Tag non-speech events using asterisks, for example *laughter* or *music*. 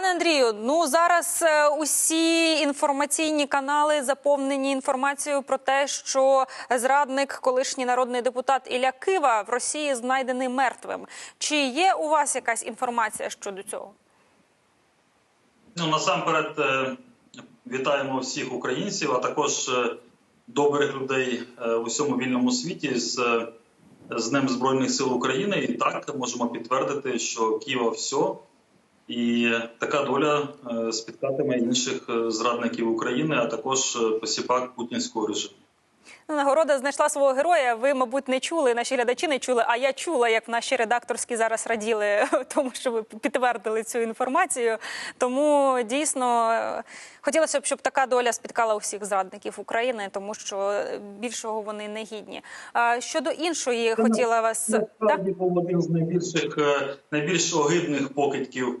Пане Андрію, ну зараз е, усі інформаційні канали заповнені інформацією про те, що зрадник, колишній народний депутат Ілля Кива в Росії знайдений мертвим. Чи є у вас якась інформація щодо цього? Ну, насамперед е, вітаємо всіх українців, а також е, добрих людей е, у всьому вільному світі з, з Днем Збройних сил України. І так можемо підтвердити, що Києва все, і така доля е, спіткатиме інших е, зрадників України, а також е, посіпак путінського режиму. Ну, Нагорода знайшла свого героя. Ви, мабуть, не чули, наші глядачі не чули. А я чула, як наші редакторські зараз раділи *laughs* тому, що ви підтвердили цю інформацію. Тому дійсно хотілося б, щоб така доля спіткала усіх зрадників України, тому що більшого вони не гідні. А щодо іншої, хотіла вас так? Насправді був один з найбільших, найбільш огидних покидьків